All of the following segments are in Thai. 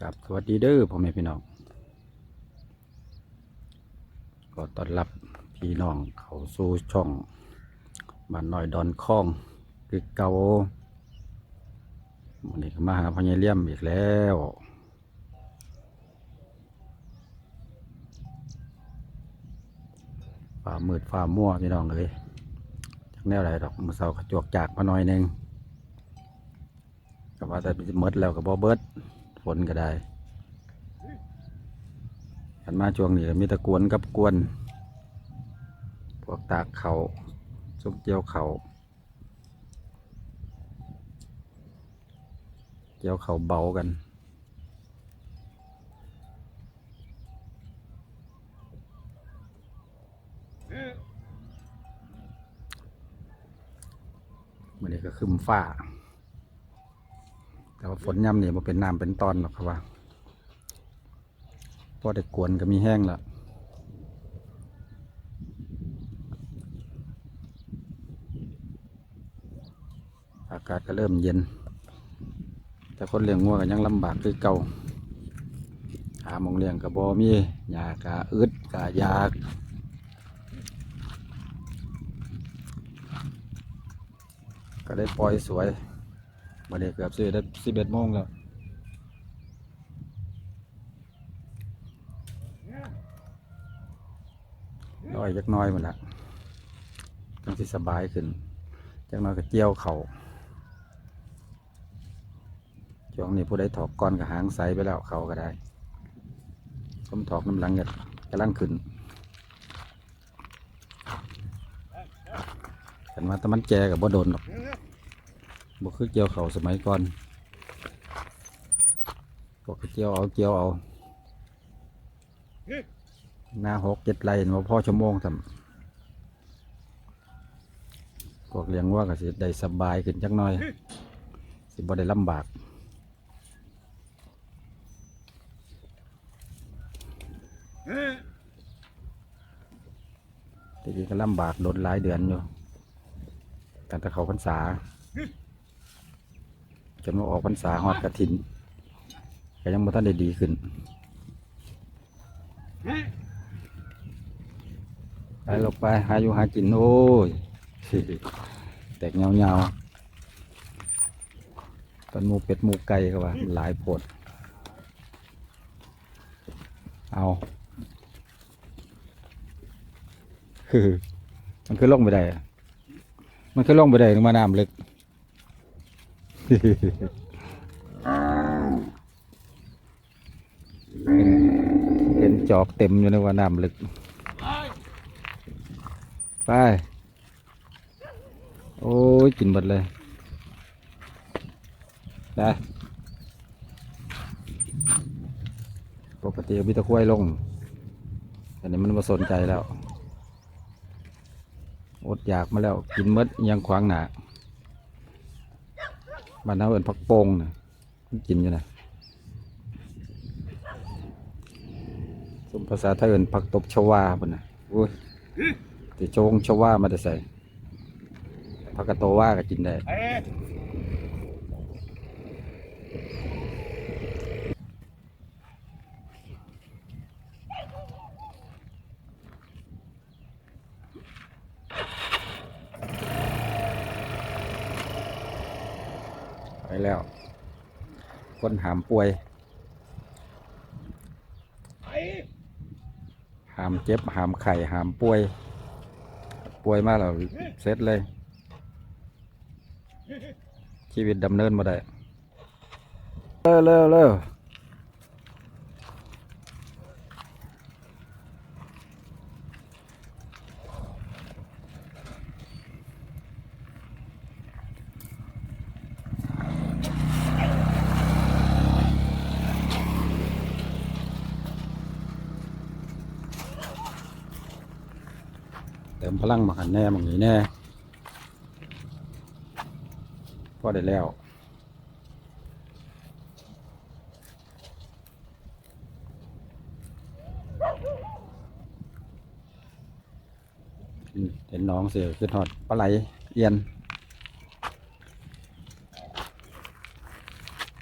กับสวัสดีเด้อพ่อแม่พี่น้องก็ต้อนรับพี่น้องเขาสู่ช่องบ้านน้อยดอนคองคือเก่าวันนี้ก็มาหาพ่อใหญ่เลี่ยมอีกแล้วฝ่ามืดฝ่ามั่วพี่น้องเลยจากแนวไหนดอกมือเสาขจวกจากมาหน่อยหนึ่งก็ว่าแต่เมดแล้วก็บ่เบิด ฝนก็ได้กันมาช่วงนี้มีตะกวนกับกวน พวกตากเขาสุกเจียวเขาเจียวเขาเบากันมันนี้ก็ขึ้นฟ้า แต่ว่าฝนย่ำนี่มันเป็นน้ำเป็นตอนหรอกครับว่าพอได้กวนก็มีแห้งล้วอากาศก็เริ่มเย็น แต่คนเลี้ยงงัวก็ยังลำบากคือเก่าหามองเลี้ยงกับบอมีหยากะอึดกะยากก็ได้ปล่อยสวย วันนี้เกือบสิได้สิบเอ็ดโมงแล้วน้อยจักน้อยหมดละจังสิสบายขึ้นจักน้อยก็เจียวเขาช่วงนี้ผู้ใดถอกก้อนกับหางใสไปแล้วเขาก็ได้ผมถอกน้ำหลังก็กำลังขึ้นแต่มาแต่มันแจกับบ่โดนหรอก บ่คือเกี่ยวเขาสมัยก่อนบอกเกี่ยวเอาเกี่ยวเอาหน้าหกเจ็ดไร่มาพ่อชั่วโมงทำพวกเลี้ยงว่าก็สิได้สบายขึ้นจักหน่อย สิบ่ได้ลำบากแต่จริงก็ลำบากโดนหลายเดือนอยู่แตั้งแต่เขาพรรษา จนว่าออกพรรษาหอดกระถินก็ยังบ่ทันได้ดีขึ้นไปลงไปหาอยู่หากินโอ้ยแตกเงาเงาตอนหมูเป็ดหมูไก่ก็ว่าหลายโพดเอาคือมันคือล่องไปได้ มันคือล่องไปได้มาน้ำลึก เห็นจอกเต็มอยู่ในว่าน้ำลึก ไป โอ้ยกินหมดเลย ได้ ปกติมีตะควยลง แต่นี้มันมาสนใจแล้ว อดอยากมาแล้ว กินมดยังขวางหนา บ้านเราเอินพักโป่งนะมันกินอยู่นะสมภาษาไทยเอินผักตบชวาปุ่นนะอุ้ยติโจงชวามาแต่ใส่ผักกะโตว่าก็กินได้ ไปแล้ว คนหามป่วย หามเจ็บ หามไข่ หามป่วย ป่วยมาแล้วเสร็จเลย ชีวิตดำเนินมาได้ เร็วเร็วเร็ว ลังมาหันแน่มังนี้แน่พอได้แล้วเห็นน้องเสือขึ้นหอดปลาไหลเอียน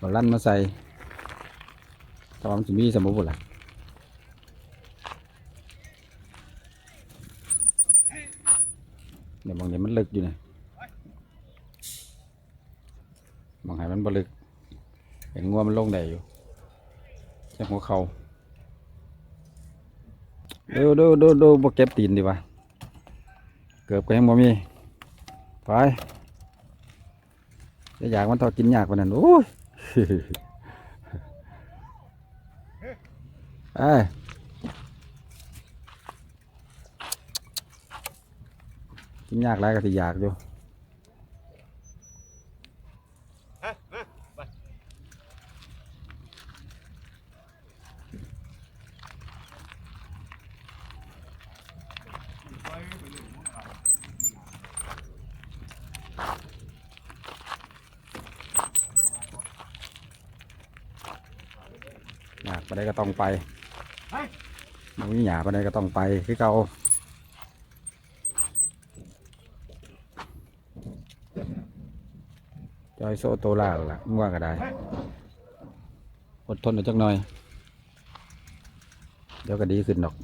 บอลั่นมาใส่แต่ว่ามันจะมีสมบูรณ์ล่ะเดี๋ยวบางนี้มันลึก อยู่นี่บางไหนมันบลึก เห็นงัวมันลงได้อยู่ใช่หัวเขาดูดูดูดูบกเก็บตีนดีวะเกือบก็ยังบ่มีไปจะอยากมันทอกินยากกว่านั้นโอ้ยไกินยากไรก็ที่อยากอยู่อยากไปได้ก็ต้องไปมันมีหยาไปได้ก็ต้องไปคือเก่า จอยโซโตล่าล่ะมึงว่าก็ได้ อดทนหน่อยจักหน่อย เดี๋ยวก็ดีขึ้นดอก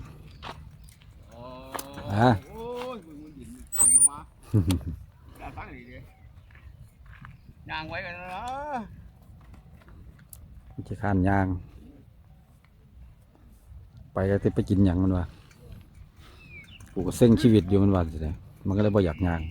อะโอ้ยมึงมันดินถึงมาอย่าตั้งอย่างนี้ดิย่างไว้กันนะมันจะข้านยาง ไปก็จะไปกินหยังมันวะกูก็เส้งชีวิตอยู่มันว่าสิเนี่ยมันก็เลยบ่อยากยาง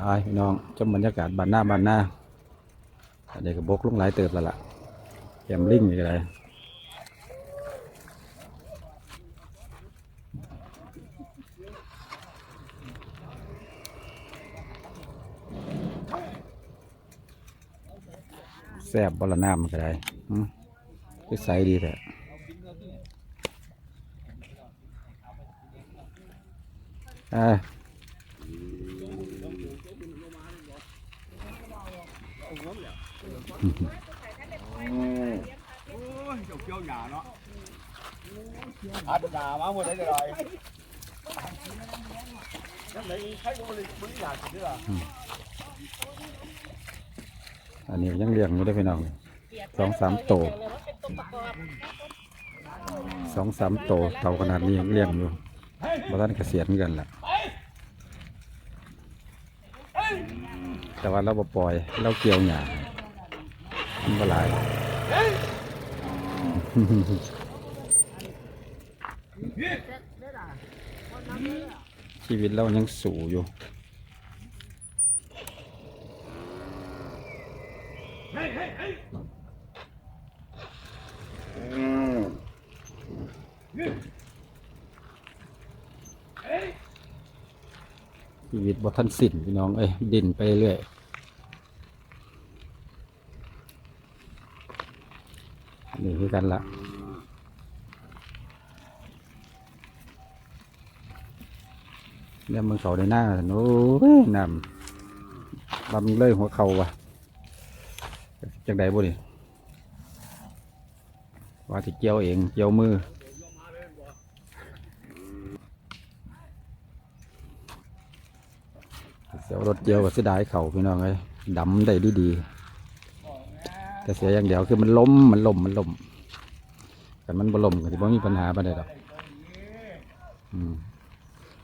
ตายพี่น้องจมบรรยากาศบานหน้าบานหน้าอันนี้ก็บกลงหลายเติบแล้วล่ะแกมลิงอะไรแซ่บบอละน้ำมันก็ได้อืมคือใสดีแต่อ่า ไม่ได้หยากินด้วยล่ะอันนี้ยังเลี้ยงอยู่ได้พี่น้องสองสามโตสองสามโตเท่าขนาดนี้ยังเลี้ยงอยู่บ่ทันเกษียณกันแหละแต่ว่าเราปล่อย เราเกี่ยวหญ้า มันบ่หลายชีวิตเรายังสู่อยู่ชีวิตบ่ทันสิ้นพี่น้อง เอ้ยดินไปเรื่อย นี่คือกันละเนี่ยมันเขาในหน้าโอ้ยนำลำเลยหัวเข่าว่ะจังใดบ่ดิว่าที่เกี่ยวเอง เกี่ยวมือเสียวรถเดียวกับเสียดายเขาพี่น้องเลยดำได้ดีดีๆ แต่เสียอย่างเดียวคือมันล้มมันล้มมันล้มแต่มันบ่ล้มก็ที่บ่มีปัญหาปานใดดอก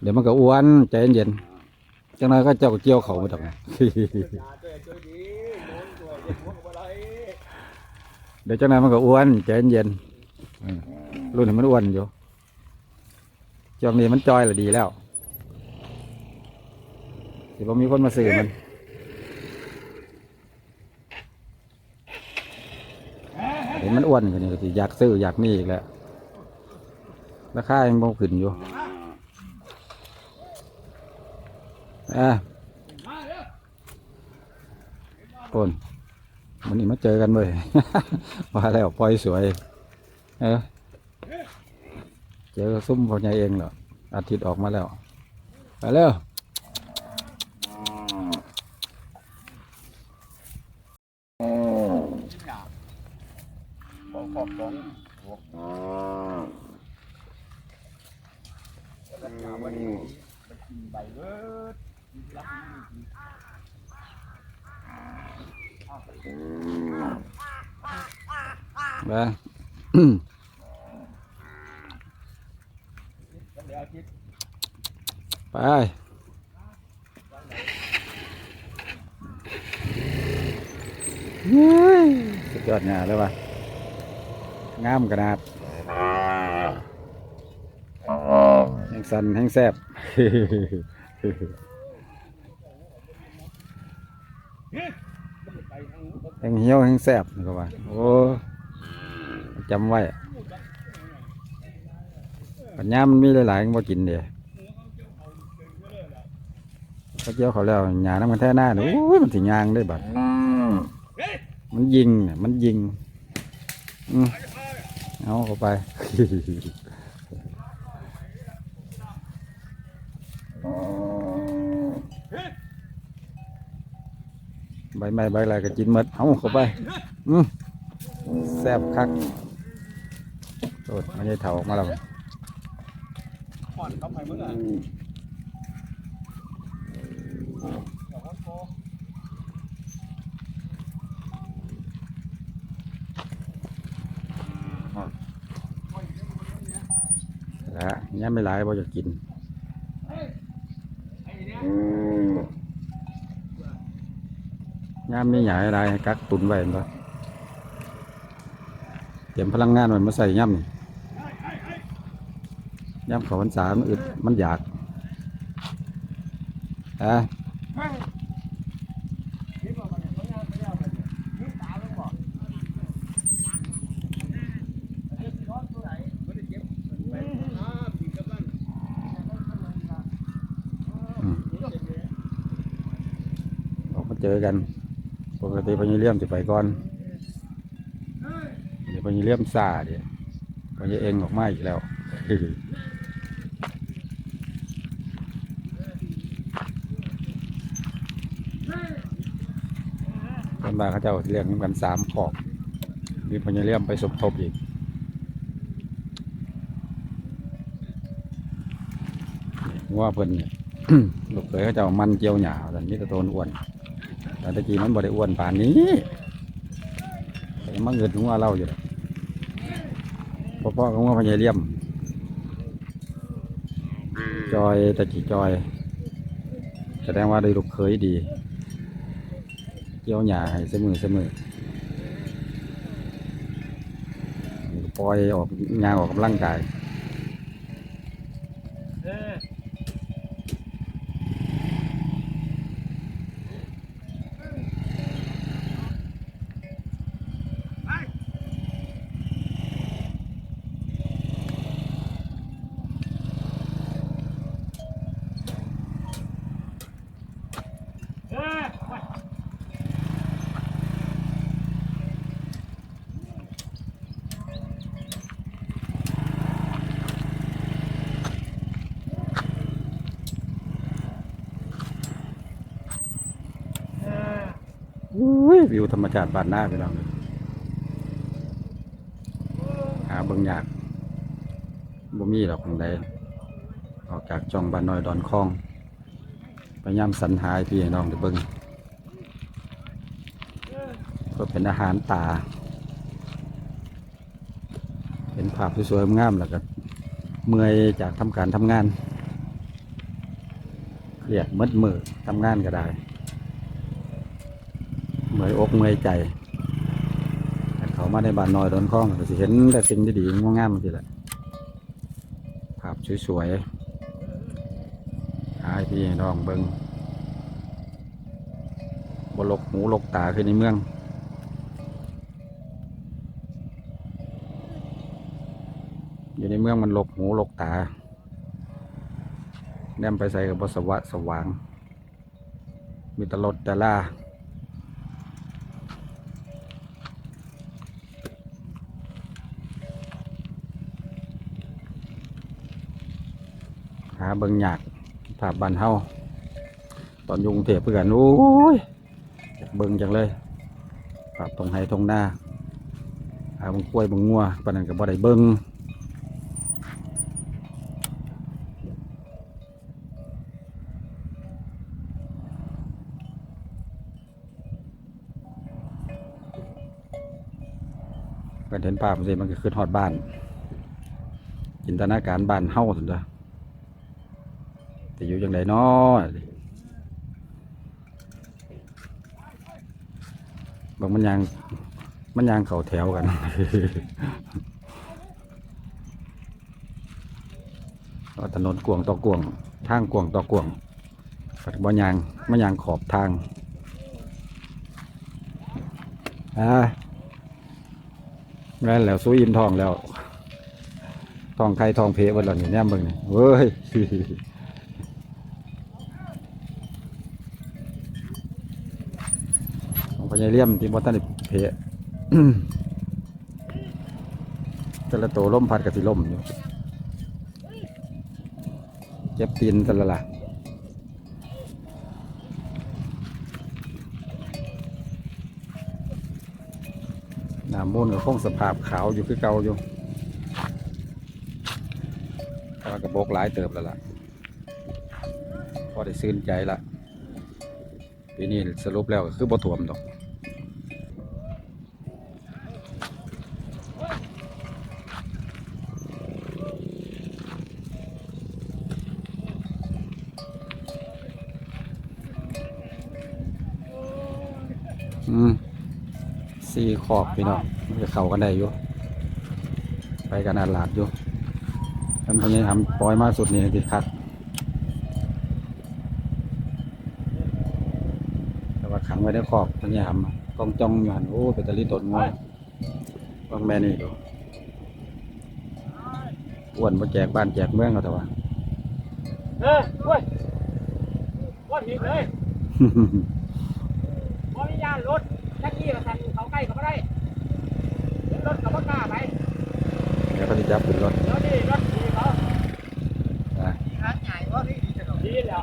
เดี๋ยวมันก็อ้วนใจเย็นๆจังไรก็เจ้าเกี่ยวเขาไปดอกนะเถอะเดี๋ยวจังไรมันก็อ้วนใจเย็นๆรุ่นนี้มันอ้วนอยู่ช่วงนี้มันจอยละดีแล้วที่บ่มีคนมาซื้อมัน เห็น มันอ้วนกันนี่ก็สิอยากซื้ออยากมีอีกแล้วราคายังบ่ขึ้นอยู่อะปนวันนี้มาเจอกันเลยมาแล้วปล่อยสวย เออเจอซุ่มพ่อใหญ่เองเหรออาทิตย์ออกมาแล้ว ไปเร็ว หยาของขอบของ ยาวันนี้ไปกินใบเบิดรักนี่ ไป เดี๋ยวอาทิตย์ ไปเฮ้ย สุดยอดงานเลยวะงามขนาดแห้งสันแห้งแซบแห้งเหี่ยวแห้งแซบนี่ก็ว่าโอ้จำไว้ปัญญามมันมีหลายๆมันบ่กินเด้เขาเจียวเขาแล้วหยาน้ำกันแท้หน้าเนี่ยโอ้ยมันสิยางได้บัดมันยิงเนี่ยมันยิงอืมเอาเข้าไปใบไม้ใบอะไรก็กินหมดเอาเข้าไปอืมแซ่บคักโอดมันจะเถาออกมาแล้ว ผ่อนเข้าไปเมื่อไหร่เดี๋ยวเขาโทร แล้วย่ำ ไม่หลายบ่จะกินย่ำไม่ใหญ่อะไรกักตุนไว้เห็นปะเตรียมพลังงานไว้มาใส่ย่ำนี่ย่ำเขาพรรษามันอึดมันอยากอะ นี่บอกว่าเนี่ยเขาย่างไปแล้วไปเนี่ยนี่ตาลงบ่เจ็บร้อนตัวไหนไม่ได้เจ็บไปอ่าปีกำลัง อืมออ กมาเจอกัน ปกติพญเลี่ยมจะไปก่อนเดี๋ยวพญเลี่ยมซาเดี๋ยวพญเองออกมาอีกแล้วคนบ้านเขาเจ้าเลี้ยงกันสามขอบมีพญเลี่ยมไปสมทบอีกว่าเพิ่นเนี่ยลูกเคยเขาเจ้ามันเจียวหยาแต่นี่ตะโตนอ้วน แต่ตะกี้มันบ่ได้อ้วนป่านนี้แต่มาเงินหัวเราอยู่พ่อพ่อของว่าพญาเลี่ยม จอยตะกี้จอย แสดงว่าได้ลูกเคยดี เกี่ยวหญ้าให้เสมอเสมอปล่อยออกยางออกกำลังกาย เออ อุ้ย วิวธรรมชาติบ้านหน้าไปลองหาเบิ่งยากบ่มีหรอกคนใดออกจากจองบ้านน้อยดอนคลองพยายามสรรหาพี่ให้น้องได้เบิ่งเพื่อเป็นอาหารตา เป็นภาพสวยๆงามแล้วก็เมื่อยจากทำการทำงานเครียดมืดมือทำงานก็ได้ มื่อยอกเมื่อยใจเขามาในบ้านน้อยโดนคล้องก็สิเห็นแต่สิ่งดีๆงามๆทีแหละภาพสวยๆหาให้พี่น้องเบิงบลกหูลกตาขึ้นในเมืองอยู่ในเมืองมันลกหูลกตาแนมไปใส่กับบสวะสว่าง มีตลดแต่ล่า เบิงหยากถาบบันเฮาตอนยุงเทพเพื่อนโอ้ยเบิงจังเลยปรับตรงไฮตรงหน้าหาบางกล้วยบางงัวปนันกับบ่ได้เบิงกันเห็นภาพมันสิมันก็คือฮอดบ้านจินตนาการบ้านเฮาซั่นเด้ จะอยู่จังไดเนาะบางมันยังมันยังเข้าแถวกัน ถนนกวงต่อกวง ทางกวงต่อกวงปัดบ่ยางมันยางขอบทางอ่านั่นแล้วสู้อิ่มทองแล้ว ทองไข่ทองเพเบิดแล้วนี่แนมเบิ่งนี่เว้ย พญายเลี่ยมที่บ่ทันได้เพแต่ละโตวล่มพัดกับสิล่มอยู่เจ็บตีนแต่ละละน้ำมูลก็คงสภาพขาวอยู่คือเก่าอยู่แต่ว่ากระบอกหลายเติบแล้วล่ะพอได้ซื่นใจละปีนี้สรุปแล้วก็คือบ่ถ่วมดอก อืมสี่ขอบพี่น้องมันจะเข้ากันได้อยู่ ไปกันอาลาดอยู่ทำพยายามปล่อยมากสุดนี่ติดคัดแต่ว่าขังไว้ในคอกพยายามกองจ้องอยู่หันโอ้เป็นตะลิตนงอยบางแม่นี่อ้วนมาแจกบ้านแจกเมืองเขาแต่ว่าเฮ้ยเว้ยว่าผิดเลยานรถแท็กซี่มาสั่งเขาใกล้เขาไม่ได้เดี๋ยวรถเขาไม่กล้าไปเดี๋ยวเขาจะจับขึ้นรถเดี๋ยวนี่รถดีเขาอะหางใหญ่ว่าดีจังดีแล้ว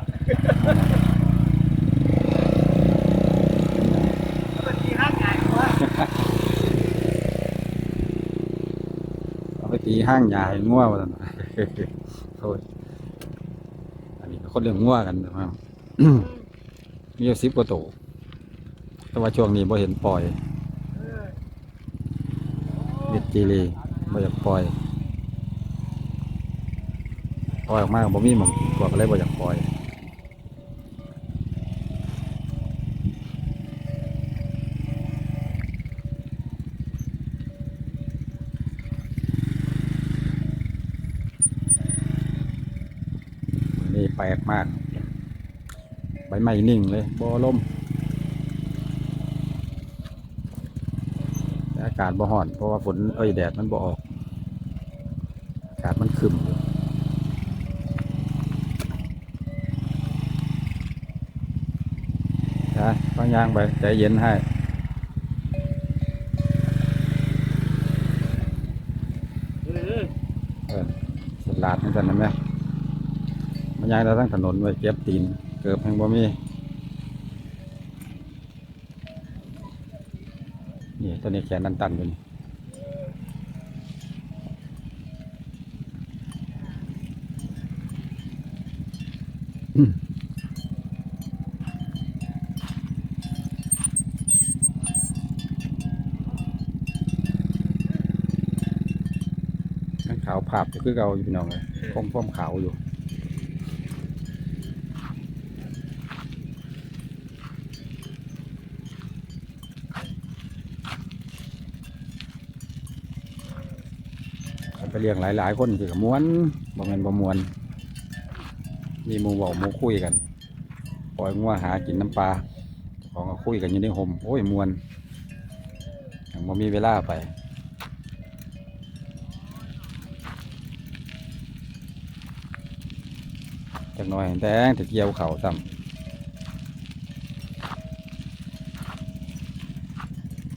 มันดีหางใหญ่ว่าเอาไปตีห้างใหญ่ง่ววะท่านโทษอันนี้คนเรื่องง่วกันนะครับมีอยู่สิบกว่าตัว แต่ว่าช่วงนี้บ่เห็นปล่อยมิดจีรีบ่อยากปล่อยปล่อยออกมากบ่มีหม่องกินตัวก็เลยบ่อยากปล่อยนี่แปลกมาก ใบไม้นิ่งเลยบ่ลมแต่อากาศบ่ฮ้อน เพราะว่าฝนเอ้ยแดดมันบ่ออก อากาศมันคึมอยู่นะฟังยางไปใจเย็นให้สลาดเหมือนกันนะแม่มันยางเราทั้งถนนไว้เก็บตีน เกือบแห่งบ่มี นี่ตัวนี้แขนตันๆอยู่นี่อืมยังขาวภาพอยู่คือเก่าอยู่พี่น้องเลยคงฟ้อมขาวอยู่ เลี้ยงหลายๆ คนคือม้วนบ่แม่นบ่มวน มีมูเว้าหมูคุยกันปล่อยงัวหากินน้ำปลาของก็คุยกันอยู่ในห่มโอ้ยมวนยังบ่มีเวลาไปจักหน่อยแดงแต่เกี่ยวเข่าซ้ำ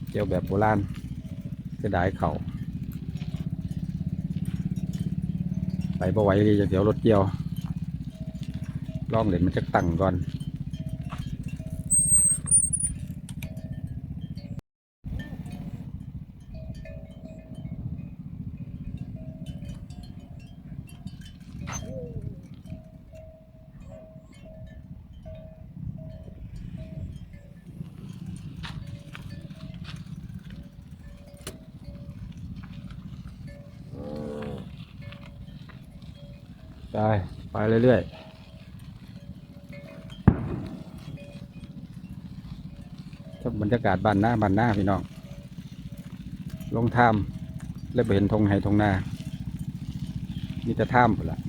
เกี่ยวแบบโบราณเสียดายเข่า ไป บ่ไหวเลยจะเดี๋ยวรถเกี่ยวลองเลยมันจะตั้งก่อน ไปไปเรื่อยๆชมบรรยากาศบ้านหน้าบ้านหน้าพี่น้อง ลงถ้ำแล้วไปเห็นธงไห้ธงนามีแต่ถ้ำพุ่นละ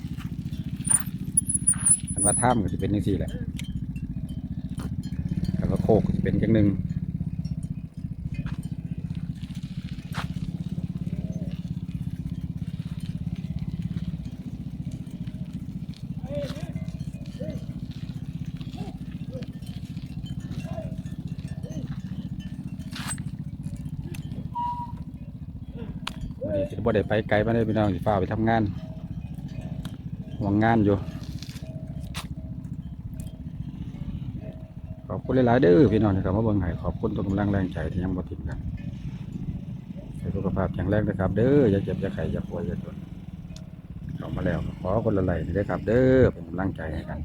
อันว่าถ้ำก็จะเป็นยังสี่แหละแล้วก็โคกจะเป็นจังหนึ่ง วันนี้สิบ่ได้ไปไกลมาเลยพี่น้องสิฟ้าวไปทำงานห่วงงานอยู่ ขอบคุณหลายๆเด้อพี่น้องที่เข้ามาเบิ่งให้ขอบคุณทุกกำลังแรงใจที่ยังบ่ทิ้งกันให้สุขภาพแข็งแรงนะครับ เด้ออย่าเจ็บอย่าไข้อย่าป่วยอย่าจนเข้า มาแล้ว ขอคนละไหลเด้อครับ เด้อเป็นกำลังใจให้กัน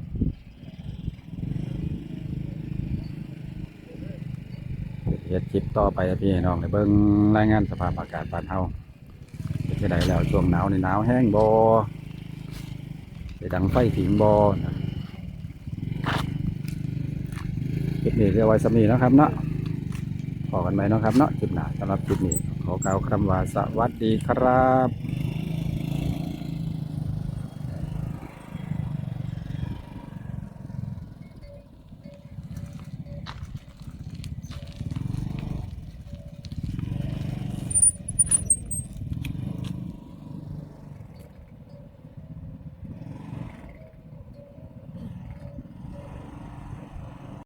เฮ็ดคลิปต่อไปพี่น้องได้เบิ่งรายงานสภาพอากาศบ้านเฮาเป็นจังไดแล้วช่วงหนาวในหนาวแห้งบอไปดังไฟถิงบอนะคลิปนี้เรียกไว้สำนีนะครับเนาะพอกันไหมนะครับเนาะคลิปหนาสำหรับคลิปนี้ขอกล่าวคำว่าสวัสดีครับ